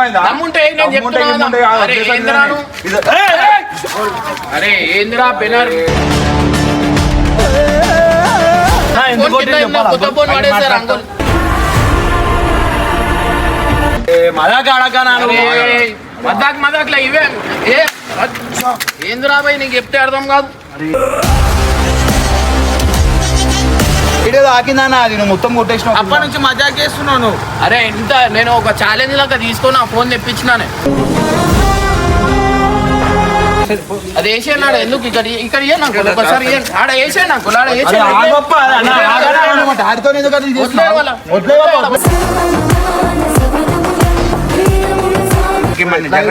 దమ్ముంటే నేను దమ్ముంటే చెప్తున్నా గిమ్ముంటే కదా. కాదు, అరే వచ్చేసరికి ఏందిరాను? ఇది- అరే ఏందిరా బెనర్? ఎందుకు ఫోన్ కింద కొట్టింది ఉన్న చెప్పాలా? కొత్త ఫోన్ పడేసారు అంకుల్. మజాక్ ఆడకానా అరే మదాక్ మదాక్ ఇవే? ఏ ఏందిరా భయ్ నీకు చెప్తే అర్థం కాదు. వీడియో తాకిందన్న అది? నువ్వు మొత్తం కొట్టేసిన అప్పటి నుంచి మజాక్ చేస్తున్నావు అరే ఎంత నేను ఒక ఛాలెంజ్ లాగా తీసుకొని ఆ ఫోన్ తెప్పించినానే. అది వేసేనాడు ఎందుకు ఇక్కడ ఇక్కడ ఇయ్య నాకు ఒకసారి. ఆడ వేసే నాకు ఆడ వేసే ఆడితో ఎందుకు అది.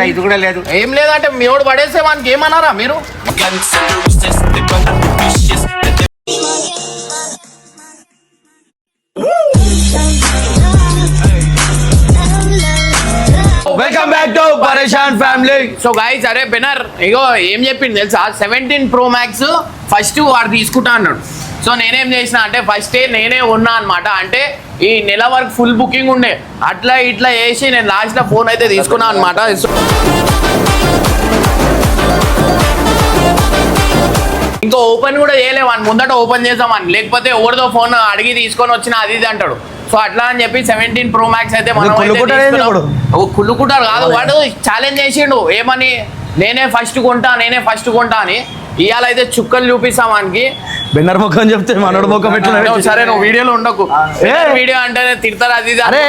ఇది కూడా లేదు. ఏం లేదంటే మీ వాడు పడేసే వానికి ఏమన్నారా మీరు? Welcome back to Pareshan family so guys అరే బెనర్ ఇగో ఏం చెప్పింది తెలుసా? సెవెంటీన్ ప్రో మ్యాక్స్ ఫస్ట్ వాడు తీసుకుంటా అన్నాడు. సో నేనేం చేసిన అంటే ఫస్ట్ నేనే ఉన్నా అనమాట అంటే ఈ నెల వరకు ఫుల్ బుకింగ్ ఉండే. అట్లా ఇట్లా వేసి నేను లాస్ట్ ఫోన్ అయితే తీసుకున్నా అనమాట ఇంకా ఓపెన్ కూడా చేయలేమని ముందట ఓపెన్ చేద్దామని లేకపోతే ఎవరిదో ఫోన్ అడిగి తీసుకొని వచ్చిన అది ఇది అంటాడు. సో అట్లా అని చెప్పి సెవెంటీన్ ప్రో మ్యాక్స్ అయితే మనం కుళ్ళుకుంటారు కాదు. వాడు ఛాలెంజ్ చేసిండు. ఏమని? నేనే ఫస్ట్ కొంటా నేనే ఫస్ట్ కొంటా అని. ఇవాళ అయితే చుక్కలు చూపిస్తాం వానికి. బెన్నర్ ముఖం చెప్తే మనోడు ముఖం పెట్టిన సరే నువ్వు వీడియోలో ఉండకు. ఏ. వీడియో అంటేనే తిడతారు అది అరే.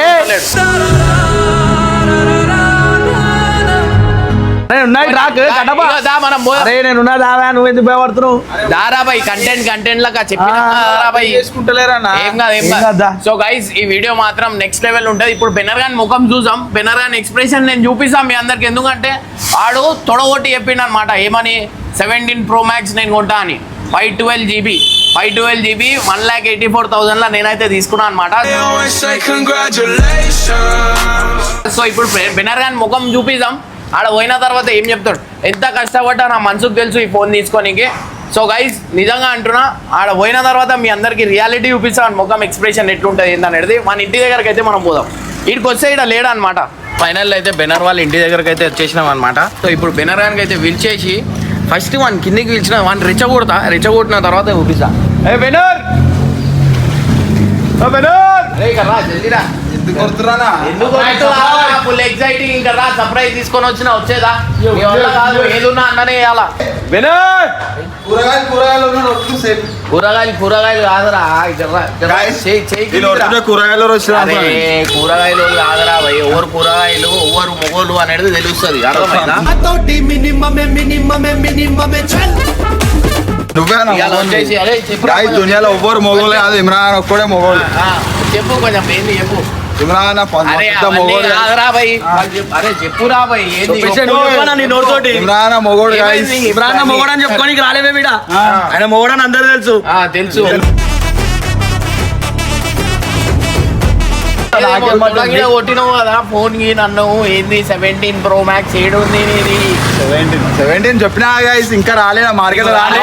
ఉన్నాయి పోదాం. అరే నేను ఉన్నా దావా నువ్వు ఎందుకు భయపడుతున్నావు? దారాబాయ్ కంటెంట్ కంటెంట్ లాగా చెప్పిన? దారాబాయ్. చేసుకుంటలేరన్నా ఏం కాదు ఏం ఏం కాదు. కాదా? సో గైస్ ఈ వీడియో మాత్రం నెక్స్ట్ లెవెల్ ఉంటుంది. ఇప్పుడు బెనర్ గాని ముఖం చూసాం. బెనర్ గాని ఎక్స్ప్రెషన్ నేను చూపిస్తాం మీ అందరికి. ఎందుకంటే వాడు తొడగొట్టి చెప్పిండు అనమాట ఏమని? సెవెంటీన్ ప్రో మ్యాక్స్ నేను కొంటా అని. Five twelve GB five twelve GB one lakh eighty four థౌసండ్లో నేనైతే తీసుకున్నాను అనమాట. సో ఇప్పుడు బె- బెనర్ గాని ముఖం చూపిద్దాం. ఆడ పోయిన తర్వాత ఏం చెప్తాడు? ఎంత కష్టపడ్డా నా మనసుకు తెలుసు ఈ ఫోన్ తీసుకోనికి. సో గైస్ నిజంగా అంటున్నా ఆడ పోయిన తర్వాత మీ అందరికి రియాలిటీ చూపిస్తాం ముఖం ఎక్స్ప్రెషన్ ఎట్లుంటుంది ఏందనేది మన ఇంటి దగ్గరకు అయితే మనం పోదాం. వీడికి వస్తే ఇక్కడ లేడు అనమాట ఫైనల్ అయితే బెనర్ వాళ్ళ ఇంటి దగ్గరకు అయితే వచ్చేసినాం అనమాట సో ఇప్పుడు బెనర్ గానికి అయితే పిలిచేసి ఫస్ట్ వన్ కిందికి పిలిచిన వన్ రెచ్చగొడతా రెచ్చగొట్టిన తర్వాత చూపిస్తా ఏ బెనర్ ఓ బెనర్ జల్దీరా. ఫుల్ ఎగ్జైటింగ్ ఇంకా రా సర్ప్రైజ్ తీసుకొని వచ్చిన వచ్చేదా? నీ వల్ల కాదు ఏదున్నా అన్ననే ఇవ్వాలా కూరగాయలు కూరగాయలు కూరగాయలు కూరగాయలు కాదురా కూరగాయలు వచ్చిన అరే కూరగాయలు కాదురా ఎవరు కూరగాయలు ఎవరు మొగోళ్ళు అనేది తెలుస్తుంది అర్థమైందా? నువ్వేనా దునియాలో ఎవ్వరు మొగోలే కాదు ఇమ్రాన్ ఒక్కడే మొగోడు చెప్పు కొంచెం ఏంది చెప్పు. ఇమ్రాన్ అవన్నీ మొగోడు ఇమ్రాన్ మొగోడు మొగడని చెప్పుకోనికి రాలేవే వీడ ఆయన మొగడని అందరు తెలుసు. ఆ, తెలుసు. కొట్టినావు కదా ఫోన్ నన్ను. ఏంది సెవెంటీన్ ప్రో మ్యాక్స్ ఏడు ఉంది నీది? సెవెంటీన్ చెప్పినా గాయస్ ఇంకా రాలే మార్కెట్ రాలే.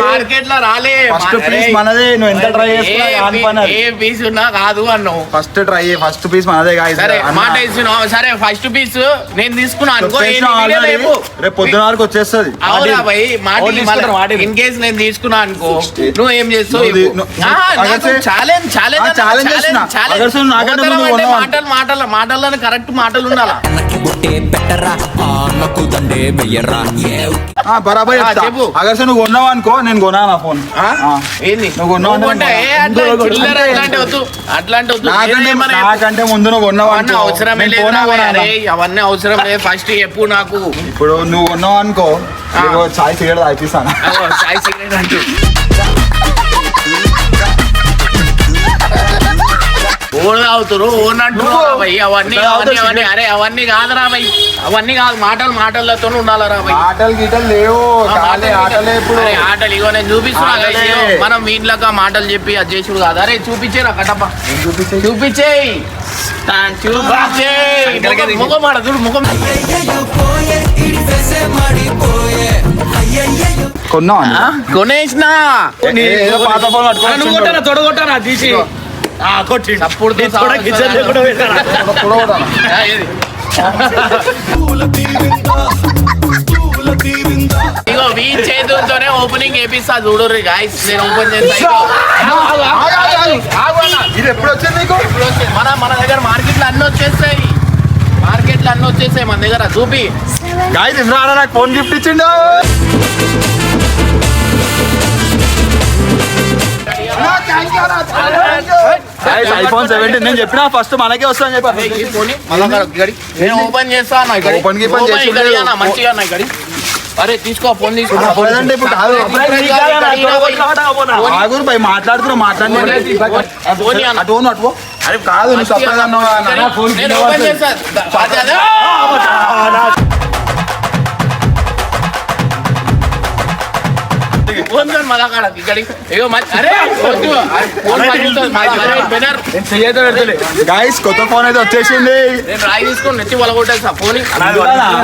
మార్కెట్లో రాలే. ఫస్ట్ పీస్ మనదే నువ్వు ఎంత ట్రై చేసుకున్నా. ఏ పీస్ ఉన్నా కాదు అన్నావు ఫస్ట్ ట్రై ఫస్ట్ పీస్ మనదే సరే మాట ఇస్తున్నావు సరే ఫస్ట్ పీస్ నేను తీసుకున్నా అనుకో రేపు? రేపు పొద్దున వరకు వచ్చేస్తుంది. అవునా భయ్ మాట. ఇన్ కేస్ నేను తీసుకున్నా అనుకో నువ్వు ఏం చేస్తావు ది- నువ్వు- అగర్సే- ఛాలెంజ్ నువ్వు. మాటలు మాటలు మాటల్లో కరెక్ట్ మాటలు ఉండాలా? బరాబర్ చెప్పు. నువ్వు కొన్నావు అనుకో నేను కొనా నా ఫోన్. ఆ? ఆ. ఏంది? నువ్వు కొన్నావు నాకంటే ముందు నువ్వు కొన్నావు అవన్నీ అవసరమే అవసరం లేదు. ఫస్ట్ చెప్పు నాకు. ఇప్పుడు నువ్వు కొన్నావు అనుకో చాయ్ సిగరెట్ తాగిస్తాను చాయ్ సిగరెట్ అంటూ. తాగుతారు ఓన్ అవన్నీ అవన్నీ అవన్నీ. అరే అవన్నీ కాదు రాబోయ్ అవన్నీ కాదు మాటలు మాటలతో ఉండాలి రాబోయ్ ఆటలు గీటలు లేవు. కాలే ఆటలే ఇప్పుడు. అరే ఆటలు ఇగో నేను చూపిస్తున్నా ఆటలే. మనం వీళ్ళకి మాటలు చెప్పి అది చేసుడు కాదు. అరే చూపించేరా కటప్ప. ఏం చూపించేయ్? చూపించేయి. చూపించేయి ముఖం చూడు ముఖం. కొన్నావు ఆ, కొనేసిన. ఏదో పాత ఫోన్ పట్టుకొని నువ్వు కొట్టానా తొడగొట్టానా తీసి. ఆ, కొట్టి చప్పుడుతో నీ తొడ కిచెన్ లేకుండా పెట్టానా? చూడకూడదు. ఆ, ఏది? ఇగో వీ చేతులతోనే ఓపెనింగ్ గాయస్ నేను ఓపెన్ చేస్తా ఇగో. ఆగు, ఆగు, ఆగు అన్న. ఇది ఎప్పుడు వచ్చింది నీకు ఇప్పుడు వచ్చే- మన మన దగ్గర మార్కెట్లో అన్ని వచ్చేస్తాయి మార్కెట్లో అన్ని వచ్చేస్తాయి మన దగ్గర చూపి గాయస్ ఇమ్రాన్ నాకు ఫోన్ గిఫ్ట్ ఇచ్చిండు గాయస్ ఐఫోన్ సెవెంటీన్ నేను చెప్పినా ఫస్ట్ మనకే వస్తా అని చెప్పి ఓపెన్ చేస్తా ఓపెన్ గీపెన్ చేసి మంచిగా ఇక్కడ. అరే తీసుకో ఫోన్ తీసుకో. ప్రజెంట్ ఇప్పుడు కాదు. ఆగురు భయ్ మాట్లాడుతున్నా. అరే కాదు నువ్వు అన్నావు. ఫోన్ ఫోన్ తోని మళ్ళా కాడ ఇక్కడి ఇగో మ- అరే వద్దు. ఫోన్ బెనర్. గాయస్ కొత్త ఫోన్ అయితే వచ్చేసింది. నేను రాయి తీసుకొని నెత్తి వలగొట్టేసా ఫోన్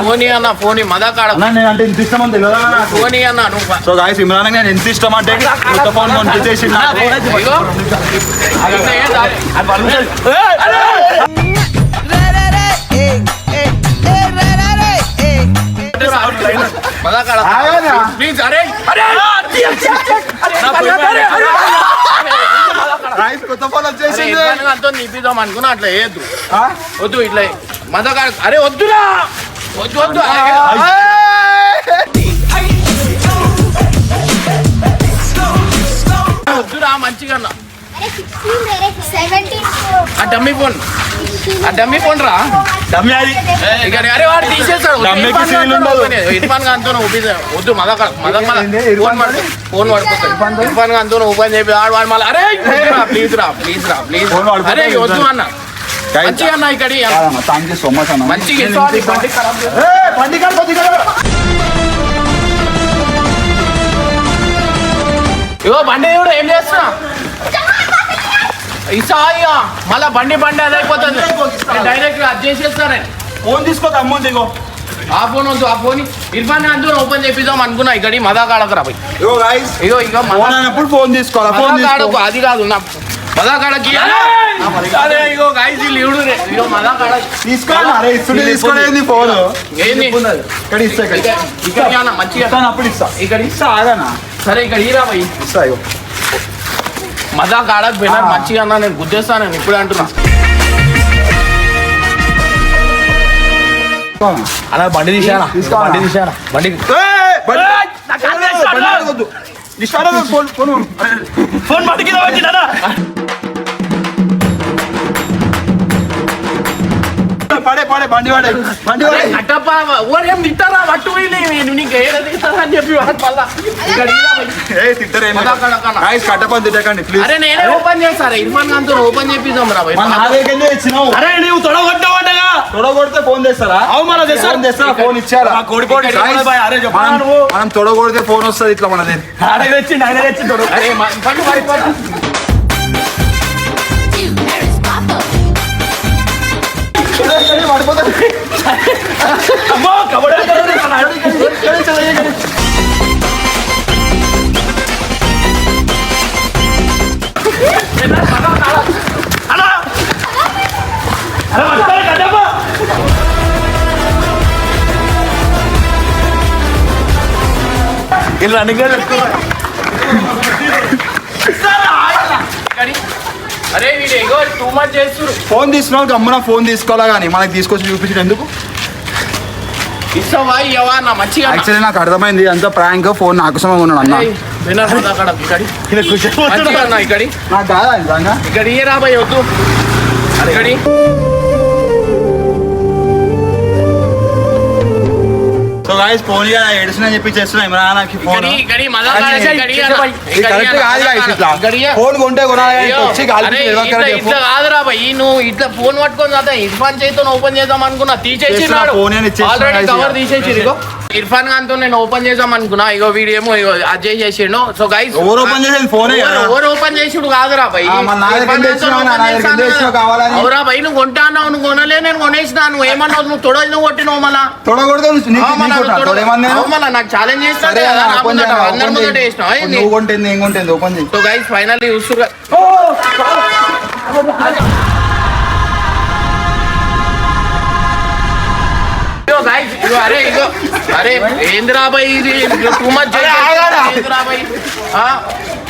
ఫోన్ అన్న ఫోన్ మదా కాడ నేను అంటే ఇంత ఇష్టం అని? ఫోన్ అన్న నువ్వు సో గాయస్ ఇమ్రాన్ నేను ఎంత ఇష్టం అంటే కొత్త ఫోన్ కొనిపించేసిండు ప్లీజ్ అరే అరే కొత్త ఫోన్ వచ్చేసింది అంతా అనుకున్నా అట్లా వేయద్దు? వద్దు ఇట్లా మద అరే వద్దురా వద్దు వద్దు వద్దురా మంచిగా అన్న. ఆ డమ్మీ ఫోన్ డమ్మీ ఫోన్ రా డమ్మి అది. ఇక అరే వాడు తీసేస్తాడు. డమ్మీకి గాంతో ఉండదు. ఇర్ఫాన్ వద్దు మద మద మద ఏంది? ఫోన్ పడుతుంది ఫోన్ పడుతుంది ఇర్ఫాన్ గాంతో ఓపెన్ చేపి ఆడు వాడు మళ్ళీ అరే ప్లీజ్ రా ప్లీజ్ రా ప్లీజ్. అరే వద్దు అన్న. మంచిగా అన్న ఇక్కడ. మంచిగా బండి. ఇగో బండి కూడా ఏం చేస్తున్నా? ఇసాయిగా మళ్ళా బండి బండి అది అయిపోతుంది. డైరెక్ట్ అది చేసేస్తాను ఫోన్ తీసుకో అమ్మోంది ఇగో ఆ ఫోన్ వద్దు ఆ ఫోన్ ఇర్ఫాన్ అంతా ఓపెన్ చేపిద్దాం అనుకున్నా ఇక్కడ మదా కాడకు రా పోయి. ఇగో గాయస్ ఇగో ఇగో ఫోన్ అయినప్పుడు ఫోన్ తీసుకోవాలి ఫోన్ తీసుకో. అది కాదు నా మదా కాడకి అదే ఇగో వీళ్ళు ఇవుడు రే. ఇగో మదా కాడ తీసుకోవాలి అరే ఇస్తుంటే తీసుకోలేదు ఫోన్. ఏంది ఇక్కడ ఇస్తా ఇక్కడ. ఇక్కడ మంచిగా? అప్పుడు ఇస్తా. ఇక్కడ ఇస్తా. ఆగనా? సరే ఇక్కడ పోయి. ఇస్తా ఇగో. మదా కాడకు పోయినా మంచిగా అన్న నేను గుద్దేస్తాను నేను ఇప్పుడే అంటున్నా. అలా బండి తీసుకోవాలా? బండి తీసారా బండి ఫోన్ ఫోన్. ఫోన్ పడే పడే బండి పడే బండి పడే అట్టప్ప ఓరేం తిట్టారా? పట్టు వీళ్ళు నీకు తిట్టారా అని చెప్పి కట్టపని తిట్టకండి ప్లీజ్ అరే నేనే ఓపెన్ చేస్తారా ఇర్ఫాన్ ఖాన్తో ఓపెన్ చేపిద్దాం రా భయ్. మన నా దగ్గర ఇచ్చినావు. అరే నీవు తొడగొట్టావంటగా తొడగొడితే ఫోన్ చేస్తారా అవు మన. ఫోన్ చేస్తారా ఫోన్ ఇచ్చారా. అరే మనం- నువ్వు. మనం తొడగొడితే ఫోన్ వస్తుంది ఇట్లా మనది. ఆయన తెచ్చిండు ఆయన తెచ్చిండు. అరే మ- పట్టు పట్టు టూ మచ్ ఫోన్ తీసుకున్నావు గమ్మున ఫోన్ తీసుకోవాలా కానీ? మనకి తీసుకొచ్చి చూపించడం ఎందుకు? ఇస్తావా ఇవ్వవా అన్న? మంచిగా అన్న. యాక్చువల్లీ నాకు అర్థమైంది. అంత ప్రాంక్ ఫోన్ నాకు కోసమే ఉన్నాడు అన్న. అక్కడ? ఇక్కడి? మంచిగా అన్న ఇక్కడి? నాకు కాదా నిజంగా? ఇక్కడ ఏ రాబాయ్ వద్దు. ఇక్కడి? సో గాయస్ ఫోన్ చెప్పి చేస్తున్నా ఇమ్రాన్ నాకు ఫోన్ కరెక్ట్ కాదు. ఇట్లా. ఫోన్ కొంటే కొనాలి వచ్చి కాదురా భయ్. నువ్వు ఇట్లా ఫోన్ పట్టుకొని ఇర్ఫాన్ చేతితో ఓపెన్ చేద్దాం అనుకున్నా తీసేసి అని guys కవర్. తీసేసి ఇర్ఫాన్ ఖాన్తో నేను ఓపెన్ చేద్దాం అనుకున్నా. ఇగో వీడేమో ఇగో అజయ్ చేసిండు. సో గైస్ ఎవరు ఓపెన్ చేసేది? ఫోనే ఓవర్ ఓపెన్ చేసుడు కాదురా భయ్ చేస్తాను? అవురా భయ్ నువ్వు కొంటా అన్నావు నువ్వు కొనలే నేను కొనేసినా. నువ్వు ఏమన్నావు? నువ్వు తొడ నువ్వు కొట్టినావు మళ్ళా? తొడగొడితే నువ్వు. నీకు- ఆ, మళ్ళా నీకు ఛాలెంజ్ చేస్తాడు సరే కదా అన్న, నా ఓపెన్ ముందట చేయి, అందరి ఓపెన్ ముందట ఇగో అరే ఇగో అరే ఏందిరా బాయ్ ఇది టూ మచ్ అరే, ఆగారా. ఏందిరా బాయ్ ఆ,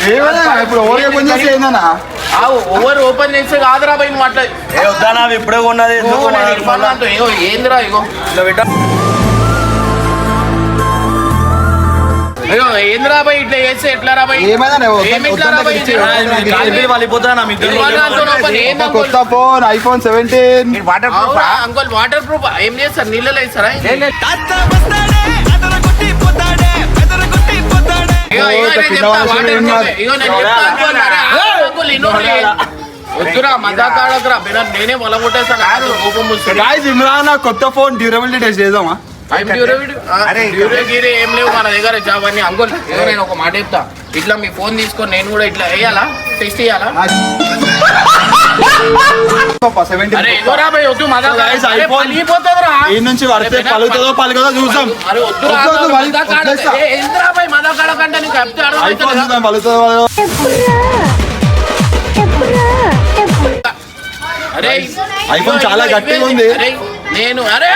ఏమన్నా? ఇప్పుడు ఓవర్ ఓపెన్ చేసి ఏందన్నా? ఆ ఓవర్ ఓపెన్ చేస్తే కాదురా బాయ్ నువ్వు అట్లా. ఏ ఇప్పుడే ఉన్నది ఎందుకు ఏందిరా ఇగో? ఇట్లా కొత్త ఫోన్ ఐఫోన్ సెవెంటీన్. అవునా అంకుల్ వాటర్ ప్రూఫ్ ఏం చేస్తారు నీళ్ళలో వేస్తారా నేను కింద చెప్తా, వాష్ వాటర్ రూమ్ ప్రూఫ్. కాదు. ఇగో నేను చెప్తా, అంకుల్, అరే, ఆగు, అంకుల్, ఇన్నోలే. వద్దురా మజాక్ ఆడకురా బిన్న నేనే మొల కొట్టేస్తాను కోపం వస్తుంది. గాయస్ ఇమ్రాన్ నా కొత్త ఫోన్ డ్యూరబిలిటీ టెస్ట్ చేద్దామా? ఏం లేవు మన దగ్గర జాబ్ అన్ని. అంకుల్ నేను ఒక మాట చెప్తా. ఇట్లా మీ ఫోన్ తీసుకొని నేను కూడా ఇట్లా వేయాలా? టెస్ట్ చేయాలా? నుంచి పలుకుతుందో పలుకుతుందో చూసాం ఐఫోన్ చాలా గట్టిగా ఉంది. నేను అరే!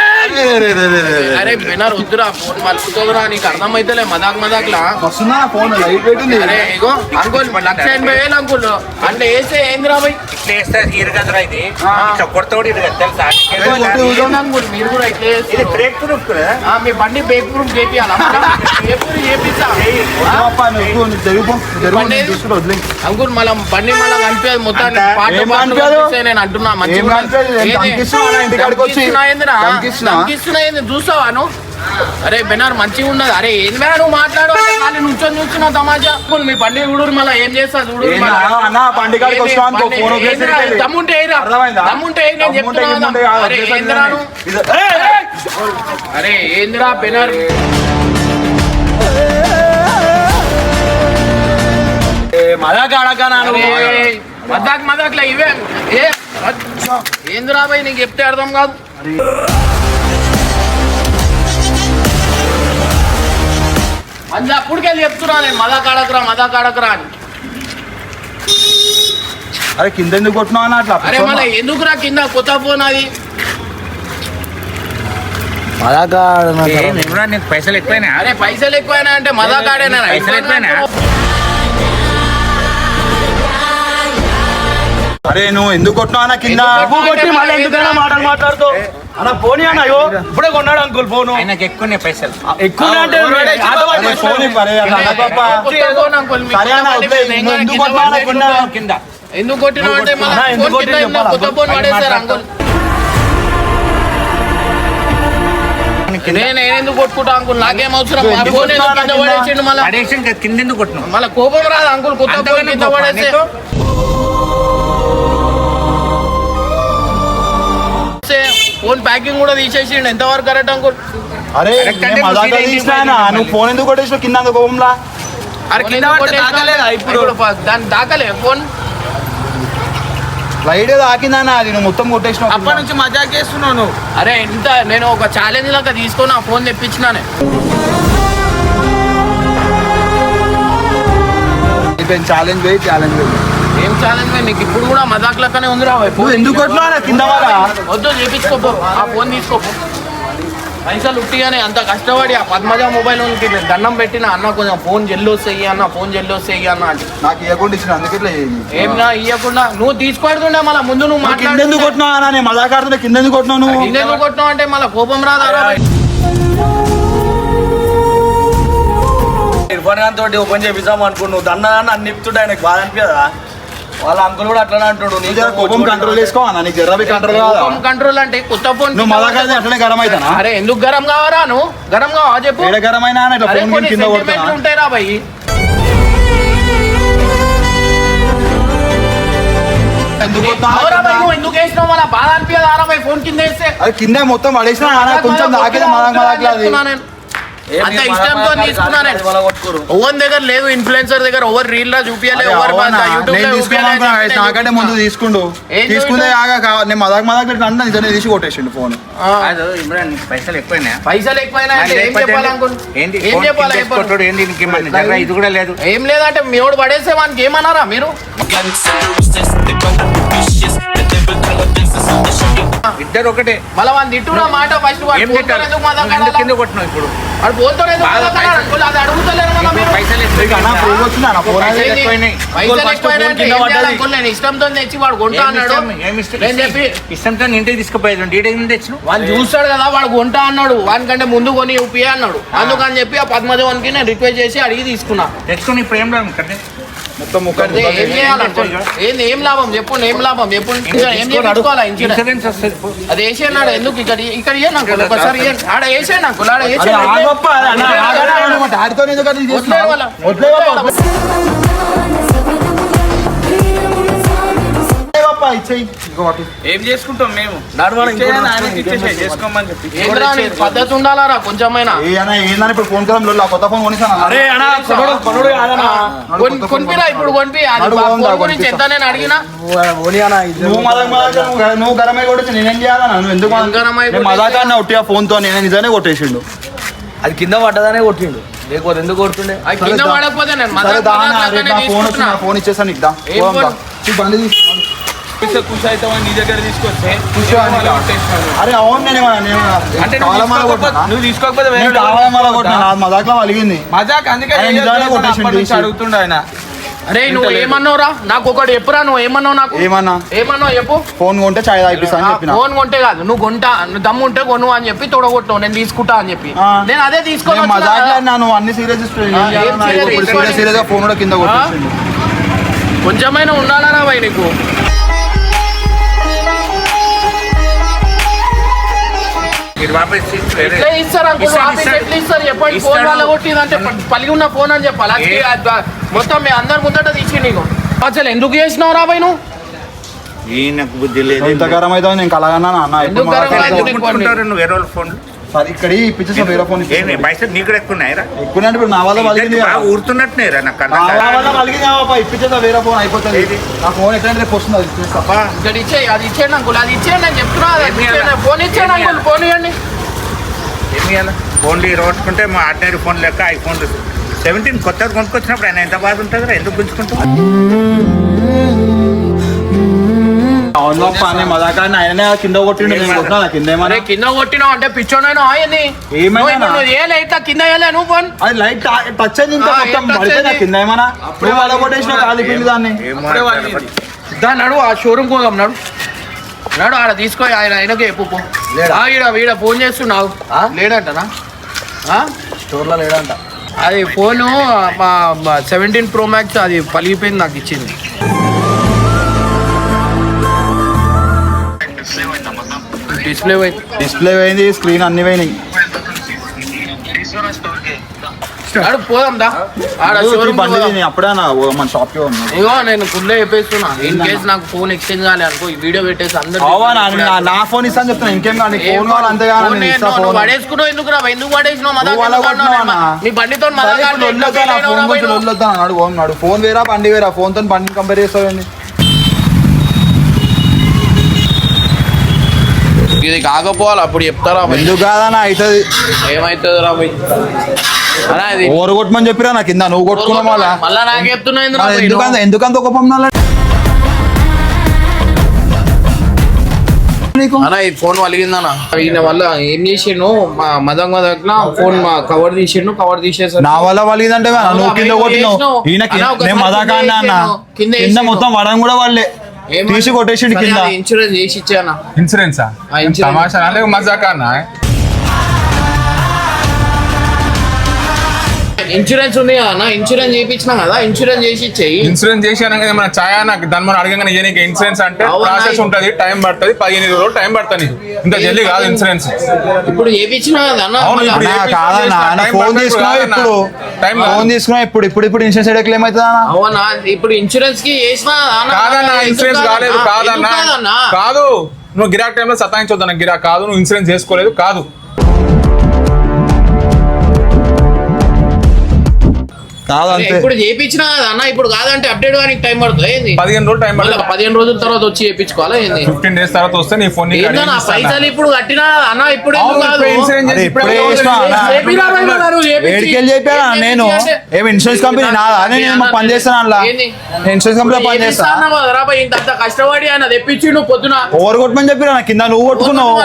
అరే బెనర్ వద్దురా ఫోన్ మలుపుతుందిరా నీకు అర్థమైతలే మదాక్ మదాక్ లా వస్తుందా ఫోన్ లైట్ అరే ఇగో అంకుల్ లక్ష ఎనభై వేలు అంకుల్. అంటే వేస్తే ఏందిరా భయ్ ఇట్లా వేస్తే ఇరగదురా ఇది. కొడతాడు ఇరగదు తెలుసా. ఏంది? అంకుల్ మీరు కూడా ఇట్లా ఇది? బ్రేక్ ప్రూఫ్ మీ బండి బ్రేక్ ప్రూఫ్ చేపియాలా? చేపిస్తా? ఏది? చూసుకుంటూ వదిలేయ్. అంకుల్ మళ్ళీ బండి మళ్ళీ కనిపించదు మొత్తం అంత- పాట? కనిపిస్తాయి నేను అంటున్నా మంచిగా ఏం? ఏం ఏంది? చూస్తావా నువ్వు? అరే బెనార్ మంచిగా ఉండదు అరే ఏంది మేడం నువ్వు మాట్లాడు? ఖాళీ నుంచొని చూస్తున్నావు తమాషా. అంకుల్, మీ బండి చూడరు మళ్ళీ ఏం చేస్తా మళ్ళా. అర్థమైందా? దమ్ముంటే ఏయ్, నేను చెప్తున్నా అరే ఏందిరా బెనర్? ఆడకానా అరే మదాక్ మదాక్లా ఇవే. ఏ ఏందిరా నీకు చెప్తే అర్థం కాదు. అది అప్పటికెళ్ళి చెప్తున్నా నేను. మదా కాడకరా మదా కాడకరా అని. అరే కింద ఎందుకు కొట్టినావు అట్లా? అరే మళ్ళీ ఎందుకురా కింద? కొత్త ఫోన్ అది. ఏం ఇమ్రాన్ నీకు పైసలు ఎక్కువైనా? అరే పైసలు ఎక్కువైనా అంటే మదా కాడేనా? పైసలు ఎక్కువైనా? అరే నువ్వు ఎందుకు కొట్టినావు కింద? కొట్టి మళ్ళీ ఎందుకైనా మాటలు మాట్లాడుతావు? అన్న పోనీ అన్న అయ్యో ఇప్పుడే కొన్నాడు అంకుల్ ఫోను. ఆయనకి ఎక్కువనే పైసలు. ఎక్కువ అంటే కింద. ఎందుకు అంటే కొత్త ఫోన్ అంకుల్? నేను ఎందుకు కొట్టుకుంటా అంకుల్? నాకేం అవసరం? కింద పడేసిండు ఎందుకు మళ్ళీ కోపం రాదు అంకుల్? కొత్త ఫోన్ ఫోన్ ప్యాకింగ్ కూడా తీసేసిండు. ఎంతవరకు కరెక్ట్ అంకుల్? అరే నేను నువ్వు తీసినా ఫోన్ ఎందుకు కొట్టేసినావు? కింద అంత కోపంలా? అరే కింద పడితే తాకలేదా ఇప్పుడు? దాన్ని దాకలే ఫోన్. లైట్ అది నువ్వు మొత్తం అప్పటి నుంచి చేస్తున్నావు నువ్వు. అరే ఇంత నేను ఒక ఛాలెంజ్ లాగా తీసుకొని ఆ ఫోన్ తెప్పించినానే. ఛాలెంజ్ పోయి ఛాలెంజ్ పోయి. ఛాలెంజ్ నీకు ఇప్పుడు కూడా మజాక్ లెక్కనే ఉంది రా నువ్వు ఎందుకు కింద వద్దు చేపించుకోపో ఆ ఫోన్ తీసుకోపో. పైసలు ఉట్టిగానే అంత కష్టపడి ఆ పద్మజ మొబైల్ ఉంది దండం పెట్టిన అన్న కొంచెం ఫోన్ జల్లు వస్తాయి అన్న ఫోన్ జల్లు వస్తాయి అన్న అంటే. నాకు ఇవ్వకుండా ఇచ్చిన అందుకే ఇట్లా చేయింది. ఏం నా ఇవ్వకుండా నువ్వు తీసుకెడుతుండే మళ్ళీ ముందు నువ్వు నువ్వు కింద ఎందుకు మాట్లాడుతుండే కొట్టినావు అన్న? నేను మజాక్ ఆడుతుంటే కింద ఎందుకు కొట్టినావు నువ్వు? కింద ఎందుకు కొట్టినావు అంటే మళ్ళీ కోపం రాదా ఇర్ఫాన్ ఖాన్ తోటి ఓపెన్ చేపిద్దాం అనుకో నువ్వు దన్న అన్న అన్ని ఆయనకు బాధ అనిపించదా వాళ్ళ అంకుల్ కూడా అట్లనే అంటాడు జర కోపం కంట్రోల్ చేసుకో అన్న నీకు కంట్రోల్ కాదా? కోపం కంట్రోల్ అంటే కొత్త ఫోన్ నువ్వు ఆడితే అట్లనే గరం అవుతానా అరే ఎందుకు గరం కావరా నువ్వు? గరం కావా చెప్పు? ఏడ గరం అయినా అన్న ఇట్లా ఫోన్ కింద కొడుతున్నా? ఉంటాయి రా భయ్ ఫోన్ కింద వేస్తే? అది కింద మొత్తం పడేసినా కొంచెం అది చెప్తున్నా నేను. అంత ఇష్టంతో తీసుకున్నా నేను వాళ్ళ కొట్టుకోరు ఓవర్ దగ్గర లేదు ఇన్ఫ్లుయెన్సర్ దగ్గర ఓవర్ రీల్ రా చూపియాలి ఓవర్ నాకంటే ముందు తీసుకుండు తీసుకుందే ఆగా నేను మదాక్ మదాక్ ఇట్లా అంటే నిజమే తీసి కొట్టేసిండు ఫోన్ పైసలు ఎక్కువైనా పైసలు ఎక్కువైనా ఏం చెప్పాలి ఇది కూడా లేదు ఏం లేదంటే మీ వాడు పడేస్తే వానికి ఏమన్నారా మీరు ఇద్దరు ఒకటే. మళ్ళీ వాడిని తిట్టురా మాట ఫస్ట్ ఏం ఎందుకు కింద కొట్టినావు ఇప్పుడు? వాడు పోతాడు ఎందుకు అది అడుగుతలేరు మళ్ళా మీరు. పైసలు పైసలు? ఎక్కువైనాయి. పైసలు ఎక్కువైనా అంటే ఏం చేయాలి? నేను ఇష్టంతో తెచ్చి వాడు కొంటా ఏం అన్నాడు? నేను చెప్పి ఇష్టంతో ఇంటికి తీసుకుపోయేది డీటెయిల్ తెచ్చినావు? వాడు చూస్తాడు కదా వాడు కొంటా అన్నాడు. వానికంటే ముందు కొని యూపీఏ అన్నాడు. అందుకని చెప్పి ఆ పద్మదేవన్కి నేను రిక్వెస్ట్ చేసి అడిగి తీసుకున్నా. తెచ్చుకొని ఇప్పుడు ఏం రాదు మొత్తం అదే ఏం చేయాలి అంకుల్? ఏంది ఏం లాభం చెప్పు ఏం లాభం చెప్పు ఏం చేయించుకోవాలా ఇన్సూరెన్స్. అది వేసే ఎందుకు ఇక్కడ ఇక్కడ ఒకసారి ఆడ వేసే నాకు ఆడ వేసే ఇచ్చేయ్. ఏం చేసుకుంటాం మేము? చేసుకోమని చెప్పి. ఏంద్రా నీ పద్ధతి ఉండాలరా కొంచెమైనా. ఏ అన్న ఏందని ఇప్పుడు ఫోన్ కలం లొల్లి, ఆ కొత్త ఫోన్ కొనిస్తాను? అరే అన్న కొనుడు కొనుడు కాదన్నా. కొన్- కొనిపిరా ఇప్పుడు కొనిపి. అది నడువు బా- ఉందా, ఫోన్ గురించి కొనిపిస్తా. ఎంత నేను అడిగినా? నువ్వు మదక్ మదక్ నువ్వు గ- నువ్వు గరమై కొట్టేసి నేనేం చేయాలన్నా? నువ్వు ఎందుకు ఏం గరమై నేను మదాకా అన్న ఒట్టిగా ఫోన్తో? నేను నిజానే కొట్టేసిండు. అది కింద పడ్డదనే కొట్టిండు. లేకపోతే ఎందుకు కొడుతుండే? కింద పడకపోతే నేను ఫోన్ ఇచ్చేసాను నీకు దా. ఏం పోదాం దా. ఫోన్? ఈ బండి తీసి పిచ్చ నీ దగ్గర తీసుకొస్తే. అరే అవును నేను ఏమన్నా- నేను అంటే నువ్వు తీసుకోకపోతే- వేరే? కొట్టినా? మజాక్ అందుకే తీసి. అడుగుతుండే ఆయన. అరే నువ్వు ఏమన్నావురా? నాకు ఒకటి ఎప్పురా నువ్వు ఏమన్నావు నాకు? ఏమన్నా? ఏమన్నావు చెప్పు. ఫోన్ కొంటే చాయ్ తాగిపిస్తా అని ఆ, చెప్పిన? ఫోన్ కొంటే కాదు. నువ్వు కొంటా నువ్వు దమ్ము ఉంటే కొను అని చెప్పి తొడగొట్టావు నేను తీసుకుంటా అని చెప్పి. నేను అదే తీసుకొని నువ్వు అన్ని సీరియస్ ఏం serious సీరియస్ సీరియస్గా ఫోన్ కూడా కింద కొంచెమైనా ఉండాలరా భయ్ నీకు? ఎట్లా ఇస్తారు అనుకో ఆఫీస్. ఎట్లా ఇస్తారు? చెప్పండి ఫోన్. వాళ్ళ కొట్టిందంటే పలిగి ఉన్న ఫోన్ అని చెప్పాలి. మొత్తం మీ అందరి ముందట తీసి నీకు అసలు ఎందుకు చేసినావు రా భయ్ నువ్వు? ఈయనకు బుద్ధి లేదు ఎంత గరం అయితే నేను కలగన్నా అన్న ఎందుకు గరం నువ్వు వేరే వాళ్ళ ఫోన్ సరే ఇక్కడ ఇప్పించేసా వేరే ఫోన్. పైసలు నీకు కూడా ఎక్కువ ఉన్నాయిరా అంటే ఇప్పుడు నా వల్ల నాకు నా. వల్ల వేరే ఫోన్ అయిపోతుంది? నా ఫోన్ ఎట్లా రేపు వస్తుంది అది ఇక్కడ అది ఇచ్చేయండి అంకుల్ అది ఇచ్చేయండి నేను చెప్తున్నా? ఫోన్ ఇచ్చేయండి ఏమి అంకుల్ అలా? ఫోన్ ఇవ్వండి ఏమి ఇవ్వాలా? ఫోన్లు రోడ్కుంటే మా ఆర్డినరీ ఫోన్ లెక్క ఐఫోన్ సెవెంటీన్ కొత్తగా కొనుక్కొచ్చినప్పుడు ఆయన ఎంత బాధ ఉంటుందిరా ఎందుకు గుంజుకుంటావు అవును మదాకా ఆయననే కింద కొట్టిండు నేను కొట్టినా నా కింద అరే ఏమన్నా కింద కొట్టినావు అంటే పిచ్చోనైనా ఏంది ఏమైనా? నువ్వు ఇప్పుడు నువ్వు ఏ లైట్ కింద వేయలే నువ్వు ఫోన్? అది లైట్ టచ్ అయింది ఇంకా ఆ, మొత్తం ఏం touch పడిపోయిందా అయింది? కింద ఏమన్నా? నువ్వు వల్ల కొట్టేసిన కాలిపోయింది దాన్ని? ఏమో అప్పుడే. దా నడు ఆ షోరూమ్ పోదాం నడు. నడు ఆడ తీసుకో ఆయన ఆయనకి చెప్పు పో. ఆ, ఈడ ఈడ ఫోన్ చేస్తున్నావు. ఆ? లేడంటనా? ఆ? స్టోర్లో లేడంట. అది ఫోను మా సెవెంటీన్ ప్రో మ్యాక్స్ అది పలిగిపోయింది నాకు ఇచ్చింది. డిస్ప్లే పోయింది. డిస్ప్లే పోయింది స్క్రీన్ అన్ని పోయినాయి. పోదాం దా ఆడ ఈ షోరూమ్ బండి నేను అప్పుడే నా ఓ మన షాప్కి ఉన్నా ఇగో నేను ఫుల్ చెప్పేస్తున్నా. ఇన్ కేస్ నాకు ఫోన్ ఎక్స్చేంజ్ కాలే అనుకో ఈ వీడియో పెట్టేసి అందరు నా- ఫోన్ ఇస్తాను ఇంకేం కాదు ఫోన్ కావాలి అంతే ఫోన్ పడేసుకున్నావు ఎందుకు రా ఎందుకు పడేసినావు. నీ? బండితో ఫోన్ వేరా బండి వేరా ఫోన్తో బండిని కంపేర్ చేస్తావండి ఇది కాకపోవాలి అప్పుడు చెప్తారా? ఎందుకు కాదన్నా అవుతుంది ఏమైతుంది రా ఓవర్ కొట్టమని చెప్పిరా నా కింద నువ్వు కొట్టుకున్నావు మళ్ళా మళ్ళా నాకు చెప్తున్నావు భయ్ ఎందుకంత? ఎందుకంత నీకు అన్న ఈ ఫోన్ వలిగిందన్న ఈయన వల్ల ఏం చేసిండు మా మదం మదక్న ఫోన్ మా కవర్ తీసిండు కవర్ తీసేసాడు నా వల్ల వలిగిందంటే కదా, నువ్వు కింద కొట్టినావు. ఈయన అన్న, ఒకసారి నేను మదాకా కింద. మొత్తం వడం కూడా వాళ్ళే? తీసి కొట్టేసిండు సరే, కింద. ఇన్సూరెన్స్ చేసి ఇచ్చానా ఇన్సూరెన్సా. తమాషా అంటే మజాకా అన్న ఇన్సూరెన్స్ ఉంది కదా అన్న ఇన్సూరెన్స్ చేయించినా కదా ఇన్సూరెన్స్ చేసి ఇచ్చేయి ఇన్సూరెన్స్ చేసాను మన ఛాయా? నాకు దాని మనం అడగగానే ఇయ్యనీకి ఇన్సూరెన్స్ అంటే? ప్రాసెస్ ఉంటది టైం పడుతుంది పదిహేను రోజులు టైం పడుతుంది నీకు. ఇంత జల్దీ కాదు ఇన్సూరెన్స్ ఇప్పుడు చేయించినా కదా అన్న? కాదన్నా ఫోన్ తీసుకున్నావు. ఇప్పుడు. టైం ఫోన్ కాదు. తీసుకున్నావు ఇప్పుడు ఇప్పుడు ఇప్పుడు ఇన్సూరెన్స్ ఎక్కడ క్లెయిమ్ అవుతుందా అన్న? అవునా? ఇప్పుడు ఇన్సూరెన్స్కి చేసినా కదా అన్న? కాదన్నా ఎందుకు ఇన్సూరెన్స్ కాలేదు కాదన్నా. కాదు. నువ్వు గిరాక్ టైంలో సతాయించొద్దు నాకు గిరాక్ కాదు నువ్వు ఇన్సూరెన్స్ చేసుకోలేదు కాదు. కాదంతే ఇప్పుడు చేయించినా కదా అన్న ఇప్పుడు కాదంటే అప్డేట్ కానీ టైం పడుతుంది ఏంది? పదిహేను రోజులు టైం పడుతుంది. పదిహేను రోజుల తర్వాత వచ్చి చేయించుకోవాలా ఏంది? ఫిఫ్టీన్ డేస్ తర్వాత వస్తే నీ ఫోన్. పైసలు ఇప్పుడు కట్టినా అన్న ఇప్పుడు ఏం నేను ఏమి ఇన్సూరెన్స్ కంపెనీ నాదా? నేను పని చేస్తాను? నేను ఇన్సూరెన్స్ కంపెనీలో పని ఏం చేస్తా చేస్తావు కదరా భయ్, ఇంత అంత కష్టపడి ఆయన తెప్పించి నువ్వు పొద్దున. ఓవర్ కొట్టమని చెప్పిరా నా కింద నువ్వు కొట్టుకున్నావు?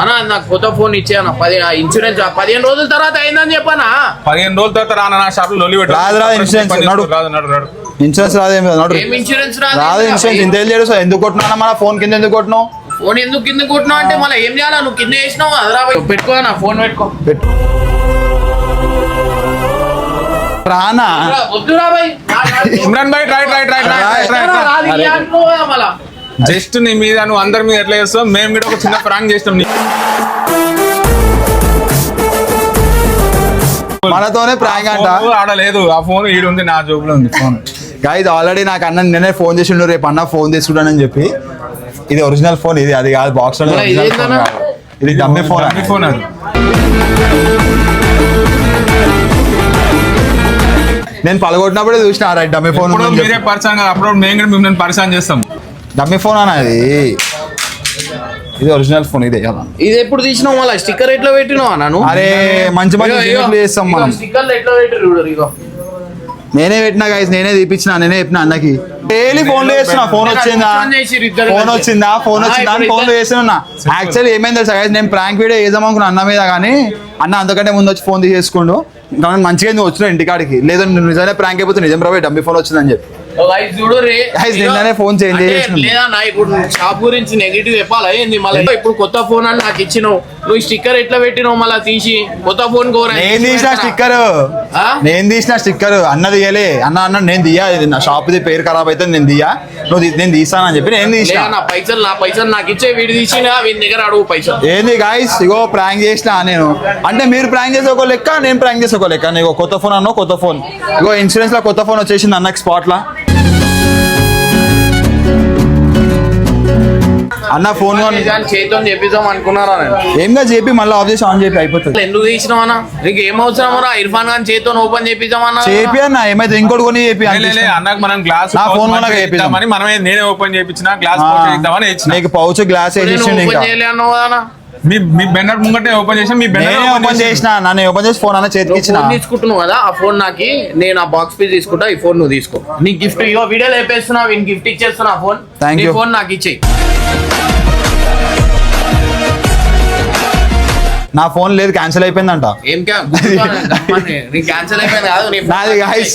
అన్న నాకు కొత్త ఫోన్ ఇచ్చాను పది ఇన్సూరెన్స్ పదిహేను రోజుల తర్వాత అయిందని చెప్పనా? పదిహేను రోజుల తర్వాత రానా నా షాప్ లొల్లి పెట్టు. రాదు, రాదు, ఇన్సూరెన్స్ నడు. రాదు నడు నడు. ఇన్సూరెన్స్ రాదేం నడు. ఏం ఇన్సూరెన్స్ రాదు ఇన్సూరెన్స్ ఇంత ఏం సార్. ఎందుకు కొట్టున్నా మన ఫోన్ కింద ఎందుకు కొట్టినావు? ఫోన్ ఎందుకు కింద కొట్టినావు అంటే మళ్ళీ ఏం చేయాలా? నువ్వు కింద వేసినావు అదరా భయ్. పెట్టుకో నా ఫోన్ పెట్టుకో. పెట్టు. రానా? వద్దురా భయ్ ఇమ్రాన్ భాయ్ right right right right right రాదు ఇది జస్ట్ నీ మీద నువ్వు అందరి మీద ఎట్లా చేస్తావు? మేము కూడా ఒక చిన్న ప్రాంక్ చేస్తాం నీ మనతోనే ప్రాంక్ అంట. ఫోన్ ఆడ లేదు. ఆ ఫోన్ ఈడు ఉంది నా జోబులో ఉంది ఫోన్. గైజ్ ఆల్రెడీ నాకు అన్న నిన్నే ఫోన్ చేసిండు రేపు అన్న ఫోన్ తీసుకుంటానని చెప్పి. ఇది ఒరిజినల్ ఫోన్ ఇది అది కాదు బాక్స్. ఇది డమ్మి ఫోన్ ఫోన్ అది. నేను పలగొట్టినప్పుడే చూసిన రైట్ డమ్మి ఫోన్ మీరే. పరిచయం కదా అప్పుడు మేము కూడా మిమ్మల్ని పరిచయం చేస్తాం. డమ్మి ఫోన్ అన్న ఇది? ఇది ఒరిజినల్ ఫోన్ ఇదే కదా ఇది ఎప్పుడు తీసినావు మళ్ళీ? స్టిక్కర్ ఎట్లా పెట్టినావు అన్నాను అరే మంచి మంచి చేస్తాం మనం. స్టిక్కర్లు ఎట్లా పెట్టిరు ఇగో. నేనే పెట్టినా గైస్ నేనే తీపిచ్చిన నేనే చెప్పిన అన్నకి డైలీ ఫోన్లో చేస్తున్నా ఫోన్ వచ్చిందా? ఫోన్. వచ్చిందా? ఫోన్ వచ్చిందా? అని ఫోన్ చేస్తున్నా. యాక్చువల్లీ ఏమైంది తెలుసా guys? నేను ప్రాంక్ వీడియో వేద్దాం అనుకున్నా అన్న మీద కానీ అన్న అంతకంటే ముందు వచ్చి ఫోన్ తీసేసుకుండు. కానీ మంచిగా నువ్వు వచ్చిన ఇంటికాడికి? లేదు నువ్వు నిజంగానే ప్రాంక్ అయిపోతే నిజం రాబోయే డబ్బి ఫోన్ వచ్చిందని చెప్పి. నిన్ననే చేసేసినాం. లేదా నా ఇప్పుడు షాప్ గురించి నెగిటివ్ చెప్పాలా? ఏంది మళ్ళీ? ఇప్పుడు కొత్త ఫోన్ అని నాకు ఇచ్చినావు. నువ్వు స్టిక్కర్ ఎట్లా పెట్టినావు మళ్ళీ తీసి? కొత్త ఫోన్ నేను తీసిన స్టిక్కర్? నేను తీసిన స్టిక్కర్ అన్న తీయలే. అన్న అన్న నేను తీయా. నా షాప్ ది పేరు ఖరాబ్ అయితే నేను తీయా. నువ్వు నేను తీస్తానని చెప్పి నేను తీసిన. నా పైసలు నా పైసలు నాకు ఇచ్చే వీడి తీసినా వీని దగ్గర అడుగు పైసలు. ఏంది గాయస్ ఇగో ప్రాంక్ చేసిన నేను. అంటే మీరు ప్రాంక్ చేసే ఒక లెక్క నేను ప్రాంక్ చేసే ఒక లెక్క. నీకు కొత్త ఫోన్ అన్నో కొత్త ఫోన్ ఇగో ఇన్సూరెన్స్లో కొత్త ఫోన్ వచ్చేసింది అన్నకి స్పాట్ లా. అన్న ఫోన్ నిజాన్ని చేతితో అనుకున్నారా నేను? ఏంగా చెప్పి మళ్ళీ ఆఫ్ చేసి ఆన్ చెప్పి అయిపోతుంది. ఎందుకు తీసినావన్నా నీకు ఏం ఇర్ఫాన్ ఖాన్ చేతితో ఓపెన్ చేపిద్దామన్నా చెప్పి అన్న ఏమైతే ఇంకోటి కొని చెప్పి లే, లే, లే, అన్నకు మనం గ్లాస్ నా phone కొనగా చేపిద్దాం. ఇద్దామని మనమే నేనే ఓపెన్ చేయించిన గ్లాస్ ఇద్దామని నీకు పౌచ్ గ్లాస్ వేసి ఓపెన్ ఇంకా. చేయలే అన్నావు మీ మీ బెన్నర్ ముంగటే ఓపెన్ చేసి మీ బెన్నర్ నేనే ఓపెన్ చేసిన. నన్ను ఓపెన్ చేసి ఫోన్ అన్న చేతికి ఇచ్చిన. ఫోన్ తీసుకుంటున్నావు కదా ఆ ఫోన్ నాకి నేను ఆ బాక్స్ పీస్ తీసుకుంటా ఈ ఫోన్ నువ్వు తీసుకో. నీ గిఫ్ట్ ఇగో వీడియో లేపేస్తున్నా వీని గిఫ్ట్ ఇచ్చేస్తున్నా ఆ ఫోన్ నీ you. ఫోన్ నాకు ఇచ్చేయి. నా ఫోన్ లేదు క్యాన్సిల్ అయిపోయిందంట. ఏం క్యాన్సిల్ అయిపోయింది కాదు నాది ఇచ్చేయి.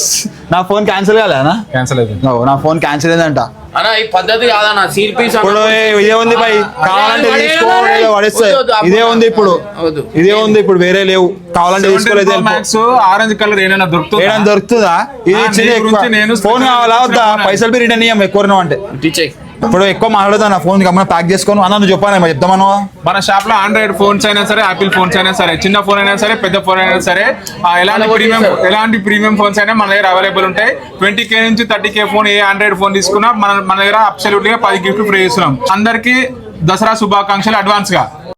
నా ఫోన్ క్యాన్సిల్ కాలేనా క్యాన్సిల్ అయిపోయింది. ఓ, నా ఫోన్ క్యాన్సిల్ అయిందంట. అన్న ఈ పద్ధతి కాదన్న సీల్ పీస్ ఇప్పుడు ఇదే ఉంది కావాలంటే తీసుకో ఇదే ఉంది ఇప్పుడు. ఇదే ఉంది ఇప్పుడు వేరే లేవు. కావాలంటే తీసుకోలేదు ఆరెంజ్ కలర్ ఏమైనా దొరుకుతుందా? ఏదైనా దొరుకుతుందా? ఇది నేను ఫోన్ కావాలా వద్దా? పైసలు బి రిటర్న్ ఇయ్యం ఎక్కువ అంటే. ఇప్పుడు ఎక్కువ మాట్లాడదా నా ఫోన్ గమన ప్యాక్ చేసుకోను. అన్న నువ్వు చెప్పాను చెప్తామను మన షాప్లో ఆండ్రాయిడ్ ఫోన్స్ అయినా సరే ఆపిల్ ఫోన్స్ అయినా సరే చిన్న ఫోన్ అయినా సరే పెద్ద ఫోన్ అయినా సరే ఆ, ఎలాంటి ప్రీమియం. ఎలాంటి ప్రీమియం ఫోన్స్ అయినా మన దగ్గర అవైలబుల్ ఉంటాయి. ట్వంటీ కే నుంచి థర్టీ కే ఫోన్ ఏ ఆండ్రాయిడ్ ఫోన్ తీసుకున్నా మన మన దగ్గర అబ్సల్యూట్గా పది గిఫ్ట్ ఫ్రీ ఇస్తున్నాం అందరికి దసరా శుభాకాంక్షలు అడ్వాన్స్గా.